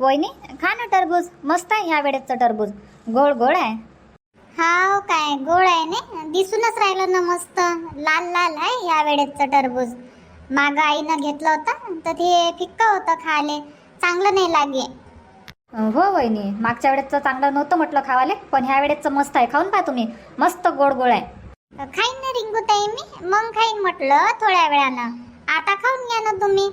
वहिनी खा ना टरबूज. मस्त आहे ह्या वेळेचं टरबूज. गोड गोड आहे. हाव काय गोड आहे ना दिसूनच राहिलं ना मस्त. लाल लाल आहे या वेळेचं टरबूज. माग आईनं घेतलं होतं तर ते फिक्क होतं खाले चांगलं नाही लागे हो वहिनी मागच्या वेळेचं चांगलं नव्हतं म्हटलं खावाले पण ह्या वेळेचं मस्त आहे. खाऊन पहा तुम्ही. मस्त गोड गोड आहे. खाईन ना रिंगूताई मी. मग खाईन म्हटलं थोड्या वेळानं. आता खाऊन घ्या ना तुम्ही.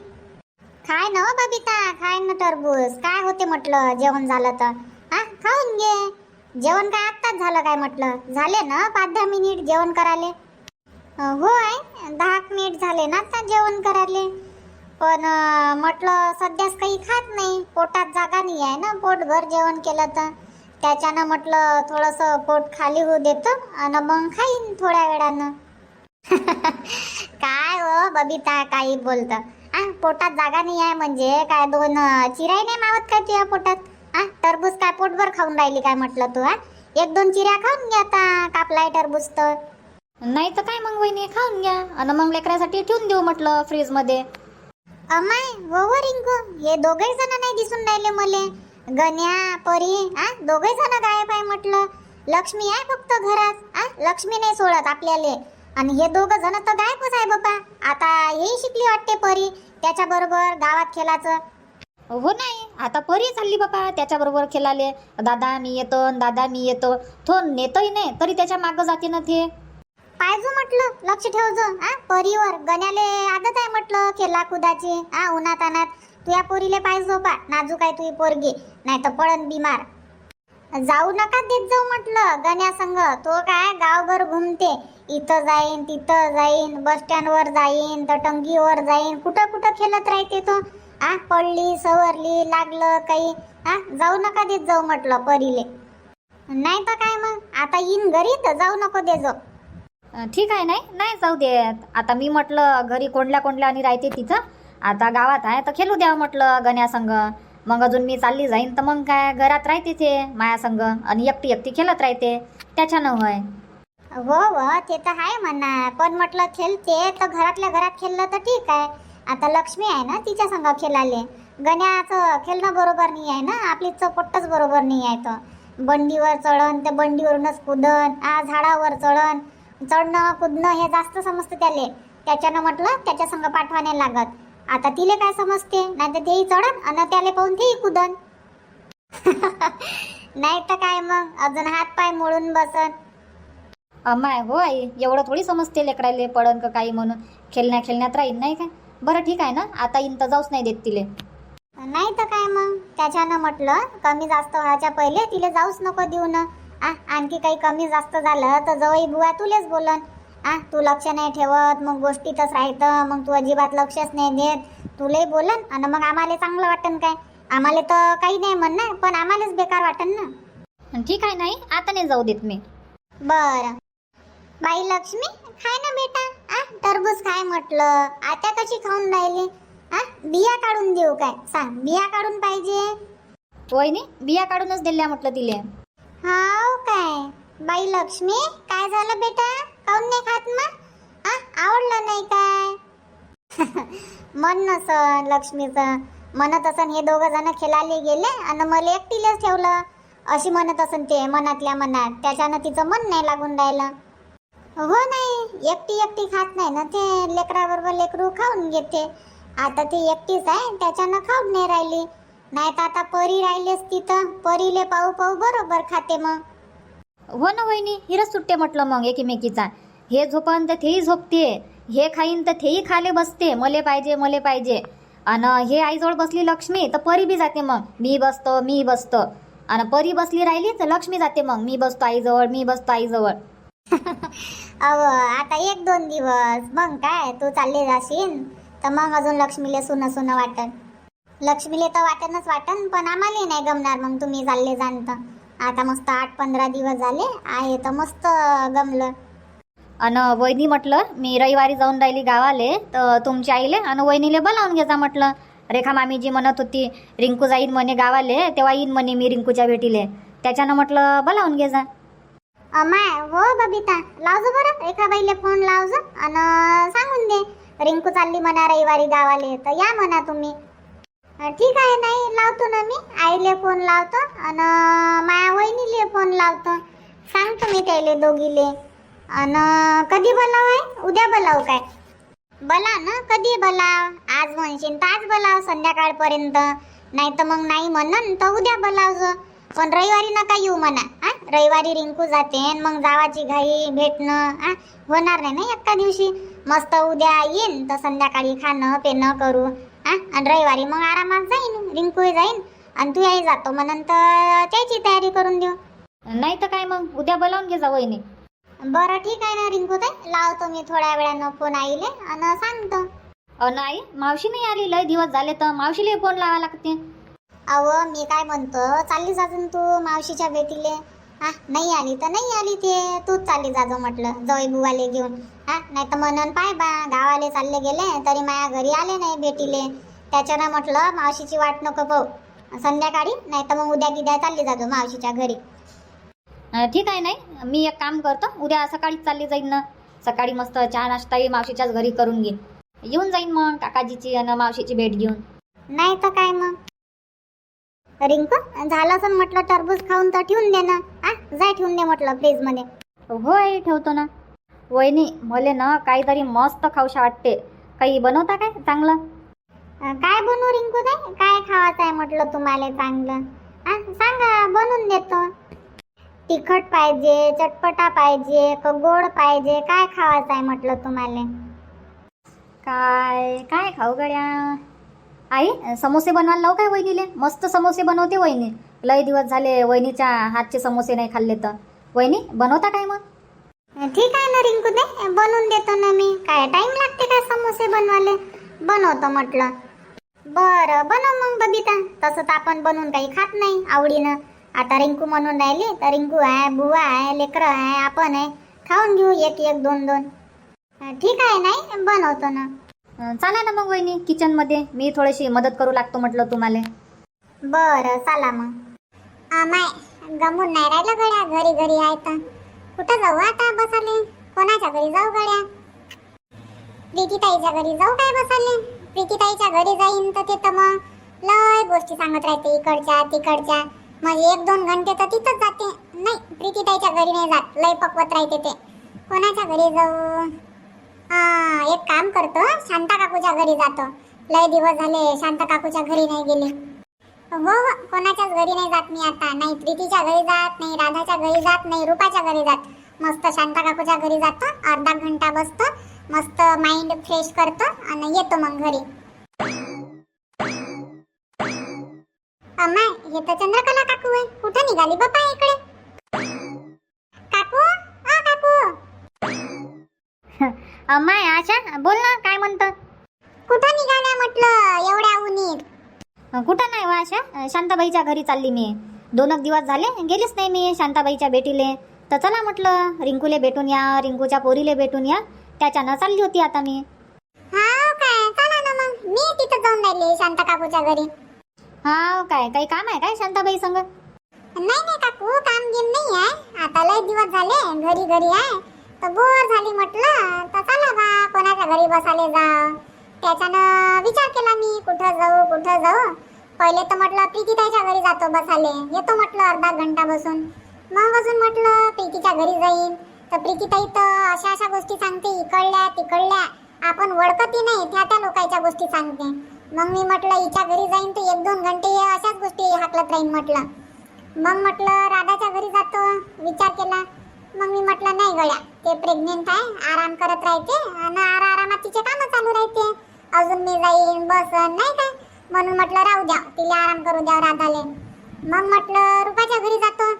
खाय ना हो बबिता खाय ना टरबूज. काय होते म्हटलं? जेवण झालं तर. हा खाऊन घे. जेवण काय आत्ताच झालं काय म्हटलं? झाले ना पाच दहा मिनिट जेवण करायले? होय हो आहे दहा मिनिट झाले ना आता जेवण करायले. पण म्हटलं सध्याच काही खात नाही. पोटात जागा नाही आहे ना पोटभर जेवण केलं तर. त्याच्यानं म्हटलं थोडंसं पोट खाली होऊ देतो आणि मग खाईन थोड्या वेळानं. काय हो बबिता काही बोलतं. आ पोटात जागा नाही आहे म्हणजे काय दोन अं, चिराई नाही मावत काय तुझ्या पोटात? आ टरबूज काय पोटभर खाऊन राहिली काय म्हटलं तू हा एक दोन चिऱ्या खाऊन घ्या आता कापलाय टरबूज तर. नाही तर काय मग वहिनी खाऊन घ्या. आणि मग लेकरासाठी ठेवून देऊ म्हटलं फ्रीजमध्ये अमाय हो हो रिंकू हे दोघे जण नाही दिसून राहिले मले. गण्या परी आ दोघे जण गायब आहे म्हटलं. लक्ष्मी आहे फक्त घरात आ? लक्ष्मी नाही सोडत आपल्याले. आणि हे दोघं जण तर गायबच आहे बाबा आता हेही शिकली वाटते परी. त्याच्या बरोबर गावात खेळाचं. हो नाही आता परी चालली बापा त्याच्याबरोबर खेळाले. दादा मी येतो दादा मी येतो. तो नेतोही नाही तरी त्याच्या मागं जाते ना ते. पाहिजो म्हटलं लक्ष ठेवजो आ परीवर गण्याले आदत आहे म्हटलं खेळा कुदाची आ उन्हात अनात तुया पोरीले पाहिजो पा नाजूक आहे तुझी पोरगी. नाही तर पडन बिमार. जाऊ नका देत जाऊ म्हटलं गण्यासंग. तो काय गावभर घुमते. इथं जाईन तिथं जाईन बस स्टँडवर जाईन तर जाईन कुठं कुठं खेळत राहते तो. आ पडली सवरली लागलं काही. आ जाऊ नका देत जाऊ म्हटलं परीले. नाही तर काय मग? आता येईन घरी तर जाऊ नको दे जाऊ. ठीक आहे नाही नाही जाऊ देत आता मी म्हटलं घरी कोंडल्या कोंडल्या आणि राहते तिथं. आता गावात आहे तर खेळू द्या म्हटलं गण्यासंग. मग अजून मी चालली जाईन तर मग काय घरात राहते ते माया संग. आणि एकटी एकटी खेळत राहते. त्याच्यानं होय. हो हो ते तर आहे म्हणा. पण म्हटलं खेळते तर घरातल्या घरात खेळलं तर ठीक आहे. आता लक्ष्मी आहे ना तिच्या संग खेळाले गण्याचं खेळणं बरोबर नाही आहे ना. आपली चपट्टच बरोबर नाही आहे तर बंडीवर चढण त्या बंडीवरूनच कुदन आ झाडावर चढण चढणं कुदणं हे जास्त समजतं त्याले. त्याच्यानं म्हटलं त्याच्या संग पाठवा नाही लागत. आता तिले काय समजते? नाही तर तेही चढन आणि त्याले पाहून तेही कुदन. नाही तर काय मग? अजून हात पाय मोडून बसन. अम्माय हो आई एवढं थोडी समजते लेकराले पडन का काही म्हणून. खेळण्या खेळण्यात राहील नाही काय बरं ठीक आहे ना? आता इन तर जाऊच नाही देत तिले. नाही तर काय मग? त्याच्यानं म्हटलं कमी जास्त व्हायच्या पहिले तिला जाऊच नको देऊ ना आ आणखी काही कमी जास्त झालं तर जवळ बुवा तुलेच बोलन. आ तू लक्ष नाही ठेवत मग गोष्टीतच राहतं मग तू अजिबात लक्षच नाही देत. तुलाही बोलन आणि मग आम्हाला चांगलं वाटन काय? आम्हाला तर काही नाही म्हणणार पण आम्हालाच बेकार वाटन ना. ठीक आहे नाही आता नाही जाऊ देत मी. बर. बाई लक्ष्मी खाय ना बेटा. आ टरबूज खाय म्हटलं. आता कशी खाऊन राहिली? आ बिया काढून देऊ काय? सांग बिया काढून पाहिजे? वहिनी बिया काढूनच दिल्या म्हटलं तिले. हाव काय? बाई लक्ष्मी काय झालं बेटा? काऊन नाही खात मग आ आवडलं नाही काय? मन नसन लक्ष्मीचं. म्हणत असन हे दोघं जण खेळाले गेले आणि मला एकटीलाच ठेवलं. अशी म्हणत असन ते मनातल्या मनात. त्याच्यानं तिचं मन नाही लागून राहिलं. हो नाही एकटी एकटी खात नाही ना ते. लेकराबरोबर लेकरू खाऊन घेते. आता ती एकटीच आहे त्याच्यानं खाऊन नाही राहिली. नाही तर आता परी राहिलीच तिथं. परीले पाहू पाहू बरोबर खाते मग. हो ना वहिनी हिरच सुट्टे म्हटलं मग एकीमेकीचा. हे झोपन तर तेही झोपते हे खाईन तर तेही खाले बसते. मले पाहिजे मले पाहिजे. आणि हे आईजवळ बसली लक्ष्मी तर परी बी जाते मग. मी बसतो मी बसतो. आणि परी बसली राहिली तर लक्ष्मी जाते मग. मी बसतो आईजवळ मी बसतो आईजवळ. अव आता एक दोन दिवस. मग काय तू चालले जाशील? तर मग अजून लक्ष्मीले सुन सुन वाटन. लक्ष्मीले तर वाटनच वाटन पण आम्हाला नाही गमणार मग तुम्ही चालले जाण तर. आता मस्त आठ पंधरा दिवस झाले आहे तर मस्त गमलं. अन वहिनी म्हटलं मी रविवारी जाऊन राहिली गावाले तर तुमच्या आईले आणि वहिनीले बोलावून घ्यायचा म्हटलं. रेखा मामीजी म्हणत होती रिंकू जाईन म्हणे गावाले तेव्हा येईन म्हणे मी रिंकूच्या भेटीले. त्याच्यानं म्हटलं बोलावून घेजा. माय हो बबिता लावजो बरं एका बाईले फोन लावजो आणि सांगून दे. रिंकू चालली म्हणा रविवारी गावाले तर या म्हणा तुम्ही. ठीक आहे नाही लावतो ना मी. आईले फोन लावतो आणि माया वहिनीले फोन लावतो. सांगतो मी त्याले दोघीले. आणि कधी बोलाव आहे उद्या बोलाव काय? बोला ना कधी बोलाव? आज म्हणशील तर आज बोलाव संध्याकाळपर्यंत. नाही तर मग नाही म्हणन तर उद्या बोलाव पण रविवारी नका येऊ म्हणा. हा? रविवारी रिंकू जाते मग जावाची घाई भेटणं हा? होणार नाही ना एका दिवशी. मस्त उद्या येईन तर संध्याकाळी खाणं पिणं करू. आणि रविवारी मग आरामात जाईन रिंकूही जाईन आणि तूही जातो. मग नंतर त्याची तयारी करून देऊ. नाही तर काय मग? उद्या बोलावून घे जा वहिनी. बरं ठीक आहे ना रिंकू ताई? लावतो मी थोड्या वेळानं फोन आईले आणि सांगतो. अ नाही मावशी नाही आली. लय दिवस झाले तर मावशीला फोन लावा लागते. अव मी काय म्हणतो? चाललीस अजून तू मावशीच्या भेटीले? हा नाही आली तर नाही आली ते. तूच चालली जाजो म्हटलं जवळ बुवाले घेऊन. हा नाही तर म्हणून पाय बा गावाले चालले गेले तरी माझ्या घरी आले नाही भेटीले. त्याच्यानं म्हटलं मावशीची वाट नको पाहू. संध्याकाळी नाही तर मग उद्या गिद्या चालली जाजो मावशीच्या घरी. ठीक आहे नाही. मी एक काम करतो. उद्या सकाळीच चालली जाईन ना. सकाळी मस्त चहा नाश्ताही मावशीच्याच घरी करून घे येऊन जाईन मग काकाजीची आणि मावशीची भेट घेऊन. नाही तर काय मग? रिंकू झालं असं म्हटलं टरबूज खाऊन तर ठेवून दे ना. जाय ठेवून दे म्हटलं फ्रीजमध्ये. होय ठेवतो ना. वहिनी मले ना काहीतरी मस्त खाऊशा वाटते. काही बनवता काय चांगलं? काय बनवू रिंकू ताई? काय खावायचं आहे म्हटलं तुम्हाला चांगलं? सांगा बनवून देतो. तिखट पाहिजे चटपटा पाहिजे का गोड पाहिजे काय खावायचं आहे म्हटलं तुम्हाला? काय काय खाऊ गड्या? आई समोसे बनवायला लावू काय वहिनीले? मस्त समोसे बनवते वहिनी. लय दिवस झाले वहिनीच्या हातचे समोसे नाही खाल्ले तर. वहिनी बनवता काय मग? ठीक आहे ना रिंकू दे बनवून देतो ना मी. काय टाइम लागते काय समोसे बनवाले बनवतो म्हटलं. बरं बनव मग बबिता. तसं तर आपण बनवून काही खात नाही आवडीनं. आता रिंकू म्हणून राहिली तर रिंकू आहे बुवा आहे लेकरं आहे आपण आहे. खाऊन घेऊ एक एक दोन दोन. ठीक आहे नाही बनवतो ना. चला ना मग वहिनी किचनमध्ये मी थोडीशी मदत करू लागतो म्हटलं तुम्हाला. बरं चला मग. माय गमून नाही राहिलं गड्या? घरी घरी आहे तर. कुठं जाऊ आता बसाले? कोणाच्या घरी जाऊ गड्या? प्रीतीताईच्या घरी जाऊ काय बसाले? प्रीतीताईच्या घरी जाईन तर ते तर मग लय गोष्टी सांगत राहते इकडच्या तिकडच्या. मग एक दोन घंटे तर तिथंच जाते. नाही प्रीतीताईच्या घरी नाही जात. लय पकवत राहते ते. कोणाच्या घरी जाऊ? एक काम करतो शांता काकूच्या घरी जातो. लय दिवस झाले शांता काकूच्या घरी नाही गेले. हो, हो कोणाच्याच घरी नाही जात मी आता. नाही प्रीतीच्या घरी जात नाही राधाच्या घरी जात नाही रूपाच्या घरी जात. मस्त शांता काकूच्या घरी जातो अर्धा घंटा बसतो मस्त माइंड फ्रेश करतो आणि येतो मग घरी. अम्मा हे तर चंद्रकला काकू आहे. कुठं निघाली बापा इकडे? काकू? आ काकू? अम्मा आशा बोल ना काय म्हणतो? कुठं निघाल्या म्हटलं एवढ्या उन्हीत कुठं नाही वा आशा अं, शांताबाईच्या घरी चालली मी. दोनच दिवस झाले. गेलीच नाही मी शांताबाईच्या भेटीले. तर चला म्हटलं रिंकूले भेटून या रिंकूच्या पोरीले भेटून या. त्याच्यानं चालली होती आता मी. हा काय? चला ना मग. मी तिथं जाऊन राहिली शांता काकूच्या घरी. हा काय? काही काम आहे काय शांताबाई संग? नाही नाही काकू. काम गेम नाही आहे. आता लय दिवस झाले. घरी घरी आहे. तर बोर झाली म्हटलं. तर चला बा कोणाच्या घरी बसाले जा त्याच्यानं विचार केला मी कुठं जाऊ कुठं जाऊ. पहिले तर म्हटलं प्रीतीताईच्या घरी जातो बसाले येतो म्हटलं अर्धा घंटा बसून. मग अजून म्हटलं प्रीतीच्या घरी जाईन. तर प्रीतीताई तर अशा अशा गोष्टी सांगते इकडल्या तिकडल्या. आपण वळकती नाही त्या त्या लोकांच्या गोष्टी सांगते. मग मी म्हटलं हिच्या घरी जाईन तर एक दोन घंटे अशाच गोष्टी हाकलत राहीन म्हटलं. मग म्हटलं राधाच्या घरी जातो विचार केला. मग मी म्हटलं नाही गळ्या ते प्रेग्नेंट आहे आराम करत राहते. आणि आरा आरामात तिचे कामं चालू राहते. अजून मी जाईन बसन नाही काय म्हणून म्हटलं राहू द्या तिला आराम करू द्या राधाले मग म्हटलं रुपाच्या घरी जातो.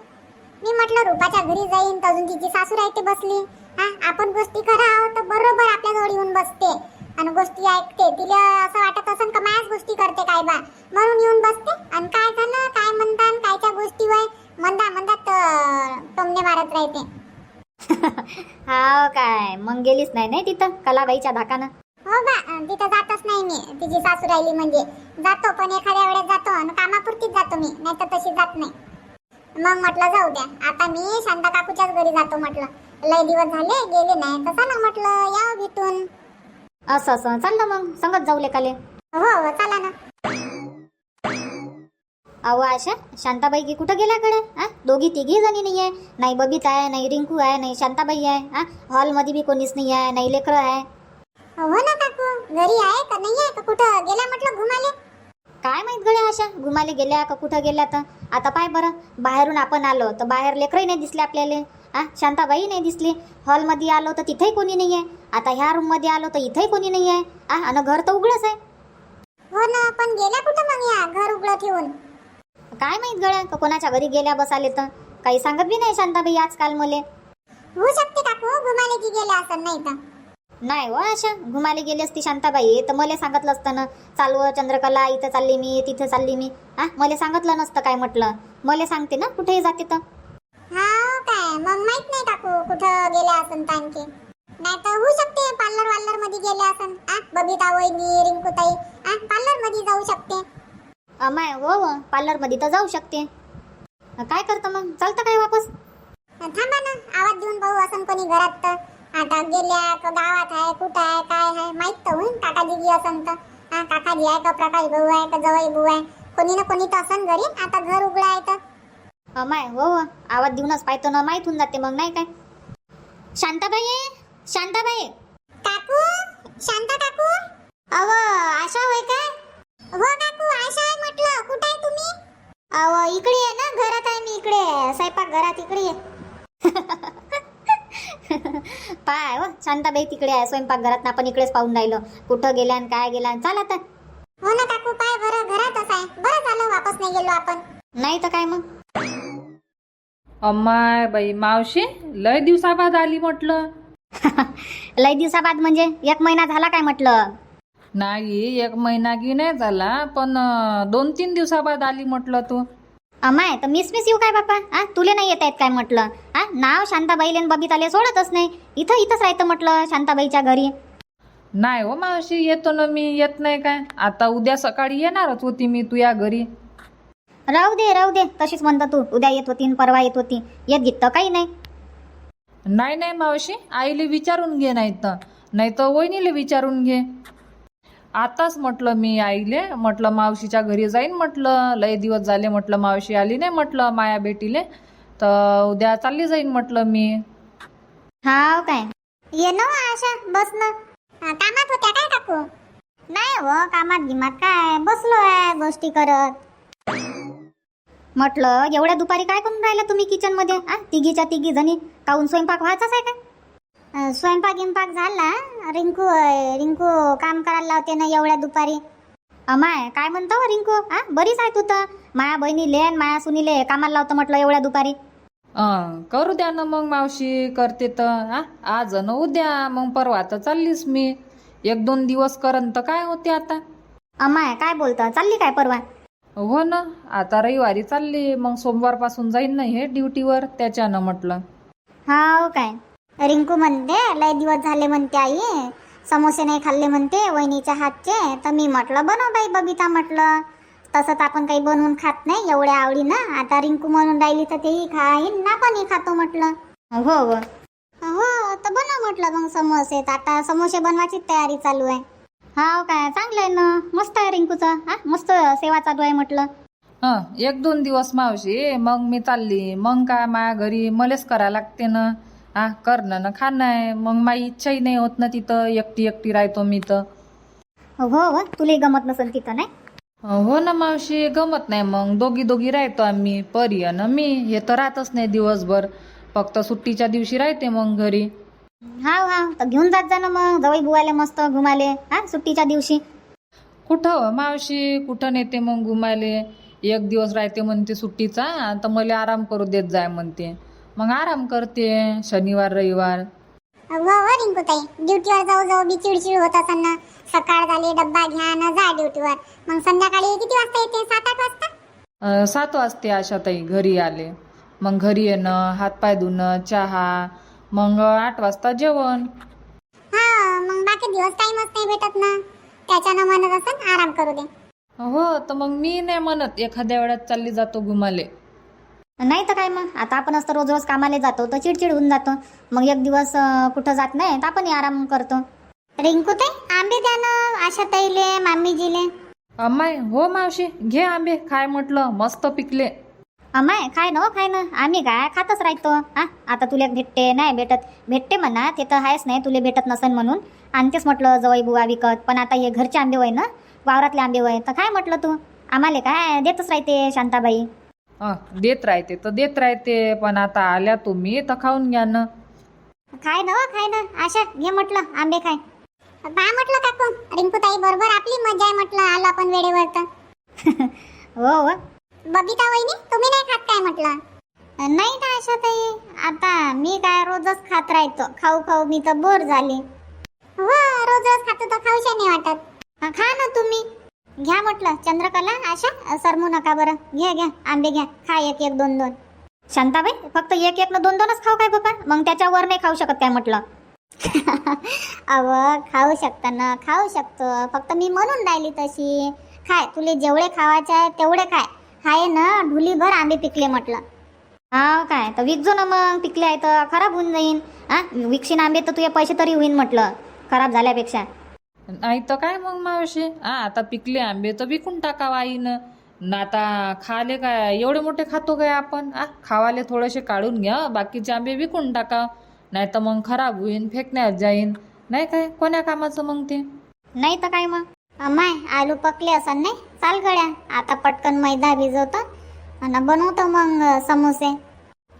मी म्हटलं रुपाच्या घरी जाईन तर अजून तिची सासू राहते बसली. हा आपण गोष्टी करावं तर बरोबर आपल्याजवळ येऊन बसते. आणि गोष्टी ऐकते तिला असं वाटत असेल का माझ्याच गोष्टी करते काय बा? म्हणून येऊन बसते. आणि काय झालं काय म्हणतात कायच्या गोष्टी वय? मंदा म्हणतात टोमणे मारत राहते. हा काय मग गेलीच नाही नाही तिथं? कलाबाईच्या धाकानं. हो बा तिथं जातच नाही मी. तिची सासू राहिली म्हणजे. जातो पण एखाद्या वेळेस जातो आणि कामापुरतीच जातो मी नाही तर तशी जात नाही. मग म्हटलं जाऊ द्या. आता मी शांता काकूच्याच घरी जातो म्हटलं. लय दिवस झाले गेले नाही. तर चला म्हटलं या भेटून. असं असं. चाललं मग. संगत जाऊ लेकाले. हो हो. चला ना. अहो आशा शांताबाई की कुठं गेल्या कडे हा दोघी तिघी जणी नाही आहे नाही बबिता आहे नाही रिंकू आहे नाही शांताबाई आहे. हा हॉलमध्ये बी कोणीच नाही आहे नाही लेकरं आहे. हो ना काकू. घरी आहे का? नाही आहे का? कुठं? गेल्या म्हटलं घुमाले. काय माहीत गड्या आशा घुमाले गेल्या का कुठं गेल्या तर? आता पाय बरं. बाहेरून आपण आलो तर बाहेर लेकरही नाही दिसले आपल्याला. आ शांताबाई नाही दिसली. हॉलमध्ये आलो तर तिथेही कोणी नाही आहे. आता ह्या रूममध्ये आलो तर इथेही कोणी नाही आहे. आ आणि घर तर उघडंच आहे. हो ना पण गेल्या कुठं मग या? घर उघडं ठेवून. काय माहीत गड्या का कोणाच्या घरी गेल्या बसाले तर? काही सांगत बी नाही शांताबाई आजकाल मले. होऊ शकते काकू. घुमाले की गेल्या असं नाही तर. नाही हो आशा घुमाले गेली असती शांताबाई. तर मला सांगितलं असतं ना. चालू चंद्रकला इथं चालली मी तिथं चालली मी. हा मला सांगितलं नसतं काय म्हटलं. मला सांगते ना कुठेही जाते तर. हा काय? मग माहीत नाही काकू कुठं गेल्या असन आणखी. नाही तर होऊ शकते पार्लर वार्लरमध्ये गेल्या असन. आ बबिता वहिनी रिंकूताई. आ पार्लरमध्ये जाऊ शकते. अमाय हो हो पार्लरमध्ये तर जाऊ शकते. काय करतं मग? चालतं काय वापस? थांबा ना आवाज देऊन पाहू असन कोणी घरात तर. आता गेल्या का गावात आहे कुठं आहे काय आहे माहीत तर होईन काका दिदी असन तर. हा काकाजी आहे का प्रकाश भाऊ आहे का जवाई भाऊ आहे. कोणी ना कोणी तर असन घरी आता घर उघडं आहे तर. अमाय हो हो. आवाज देऊनच पाहतो ना माहीत होऊन जाते मग नाही काय? शांताबाई? शांताबाई. काकू शांता काकू. अव आशा होय काय? हो काकू आशा आहे म्हटलं. कुठे आहे तुम्ही? अव इकडे आहे ना घरात आहे मी इकडे. स्वयंपाक घरात इकडे आहे. पाय हो. शांताबाई तिकडे आहे. स्वयंपाकघरात आपण इकडेच पाहून राहिलो. कुठं गेल्या आणि काय गेल्या चाल आता हो ना काकू पाय बरं घरातच आहे. बरं झालं वापस नाही गेलो आपण. नाही तर काय मग? अम्माय बाई मावशी लय दिवसाबाद आली म्हटलं. लय दिवसाबाद म्हणजे? एक महिना झाला काय म्हटलं? नाही एक महिना की नाही झाला पण अं, दोन तीन दिवसाबाद आली म्हटलं तू. अमाय तर मिस मिस येऊ काय बापा? हा तुले नाही येत आहेत काय म्हटलं? नाव शांताबाईले आणि बबिताले सोडतच नाही. इथं इथंच राहतं म्हटलं शांताबाईच्या घरी. नाही हो मावशी येतो ना मी येत नाही काय? आता उद्या सकाळी येणारच होती मी तुया घरी. राहू दे राहू दे तशीच म्हणतं तू. उद्या येत होती न परवा येत होती. येत गीत तर काही नाही. नाही नाही मावशी आईले विचारून घे नाही तर नाही तर वहिनीले विचारून घे. आताच म्हटलं मी आईले म्हटलं मावशीच्या घरी जाईन म्हटलं. लय दिवस झाले म्हटलं मावशी आली नाही म्हटलं माया बेटीले. तर उद्या चालली जाईन म्हटलं मी. हाव काय? ये ना हो आशा बस ना. कामात होत्या काय काकू? नाही हो कामात गिमात काय? बसलो आहे गोष्टी करत. म्हटलं एवढ्या दुपारी काय करून राहिला तुम्ही किचनमध्ये? आ तिघीच्या तिघी जणी. काहून स्वयंपाक व्हायचाच आहे काय अं, स्वयंपाक गिंपाक झाला रिंकू अं, रिंकू काम करायला लावते ना एवढ्या दुपारी. अमाय काय म्हणतो हो रिंकू? आ बरीच आहे तू तर. माया बहिणीले आणि माया सुनीले कामाला लावतं म्हटलं एवढ्या दुपारी. करू द्या ना मग मावशी करते तर. आ आज न उद्या मग परवा तर चाललीस मी. एक दोन दिवस करन तर काय होते आता? अमाय काय बोलतं? चालली काय परवा? हो ना आता रविवारी चालली. मग सोमवारपासून जाईन ना हे ड्युटीवर त्याच्यानं म्हटलं. हाव काय? रिंकू म्हणते लय दिवस झाले म्हणते आई. समोसे नाही खाल्ले म्हणते वहिनीच्या हातचे. तर मी म्हटलं बनव बाई बबिता म्हटलं. तसं तर आपण काही बनवून खात नाही एवढ्या आवडीनं. आता रिंकू म्हणून राहिली तर तेही खाईन ना पण खातो म्हटलं. हो हो. हो तर बनव म्हटलं मग समोसे. तर आता समोसे बनवायची तयारी चालू आहे. हाव काय? चांगलं आहे ना. मस्त आहे रिंकूचं. हा मस्त सेवा चालू आहे म्हटलं. हं एक दोन दिवस मावशी. मग मी चालली. मग काय माया घरी मलेच करा लागते ना. हा करणं ना खाणं आहे. मग माझी इच्छाही नाही होत ना तिथं. एकटी एकटी राहतो मी तर. हो हो. तुला गमत नसेल तिथं नाही? हो ना मावशी गमत नाही मग. दोघी दोघी राहतो आम्ही परी आणि मी. हे तर राहतच नाही दिवसभर. फक्त सुट्टीच्या दिवशी राहते मग घरी. हाव हाव. तर घेऊन जात जा ना मग. जवळ बुवाले मस्त घुमाले. हा सुट्टीच्या दिवशी. कुठं हो मावशी? कुठं नेते मग घुमायले एक दिवस राहते म्हणते सुट्टीचा. तर मला आराम करू देत जाय म्हणते. मग आराम करते शनिवार रविवार. हो हो रिंकू ताई. ड्युटीवर जाऊ जाऊ बी चिडचिड होत असेल ना सकाळ झाली डब्बा घ्या ना जा ड्युटीवर मग संध्याकाळी किती वाजता येते? सात आठ वाजता? अं, सात वाजते आशाताई घरी आले. मग घरी येणं हातपाय धुणं चहा. मग आठ वाजता जेवण. हा मग बाकी दिवस टाइमच नाही भेटत ना. त्याच्यानं म्हणत असेल आराम करू दे. हो तर मग मी नाही म्हणत एखाद्या वेळात चालली जातो घुमाले. नाही तर काय मग? आता आपण असतं रोज रोज कामाला जातो तर चिडचिड होऊन जातो. मग एक दिवस अं, कुठं जात नाही तर आपण आराम करतो. रिंकू ताई आंबे द्या ना आशा ताईले मामीजीले. अम्माय हो मावशी घे आंबे काय म्हटलं मस्त पिकले. अमाय खाय ना हो, खाय ना. आम्ही काय खातच राहतो. हा आता तुला भेटते नाही भेटत. भेटते म्हणा ते तर आहेच नाही तुला भेटत नसेल म्हणून. आणतेच म्हटलं जवळ बुवा विकत पण आता हे घरचे आंबे होय ना वावरातले आंबे होय तर काय म्हटलं तू. आम्हाला काय देतच राहते शांताबाई. देत राहते. तर देत राहते पण आता आल्या तुम्ही तर खाऊन घ्या ना. खाय ना हो, खाय ना. आशा घे म्हटलं आंबे खाय. काय म्हटलं काकू रिंकूताई बरोबर आपली मजा आहे म्हटलं आलो आपण वेळेवर तर. हो हो. बबिता वहिनी तुम्ही नाही खात काय म्हटलं? नाही ना आशा ताई आता मी काय रोजच खात राहतो. खाऊ खाऊ मी तर बोर झाली. हो रोज रोज खातो तर खाऊशा नाही वाटत. खा ना तुम्ही. घ्या म्हटलं चंद्रकला आशा सरमू नका बरं. घ्या घ्या आंबे घ्या. खा एक एक दोन दोन. शांताबाई फक्त एक एक न दोन दोनच खाऊ काय बाबा मग त्याच्यावर नाही खाऊ शकत काय म्हटलं? अव खाऊ शकता ना खाऊ शकतो. फक्त मी म्हणून राहिली तशी. खाय तुले जेवढे खावायचे आहे तेवढे खाय. हाय ना ढुलीभर आंबे पिकले म्हटलं. हा काय तर विकजो ना मग. पिकले आहे तर खराब होऊन जाईन. हा? विकशीन आंबे तर तुझे पैसे तरी होईन म्हटलं. खराब झाल्यापेक्षा. नाही तर काय मग मावशी? हा आता पिकले आंबे तर विकून टाकावं आईनं. ना आता खाले काय एवढे मोठे खातो काय आपण? आ खावाले थोडेसे काढून घ्या बाकीचे आंबे विकून टाका. नाही तर मग खराब होईन फेकण्यात जाईन. नाही काय? कोण्या कामाचं मग ते? नाही तर काय मग? माय आलू पकले असं नाही? चाल गड्या आता पटकन मैदा भिजवतो आणि बनवतो मग समोसे.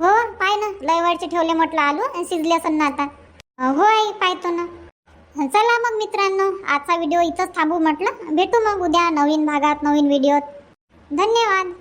हो पाय ना लय वेळचे ठेवले म्हटलं आलू आणि शिजले असं ना आता. हो आई पाहतो ना. चला मग मित्रांनो आजचा व्हिडिओ इथंच थांबू म्हटलं. भेटू मग उद्या नवीन भागात नवीन व्हिडिओत. धन्यवाद.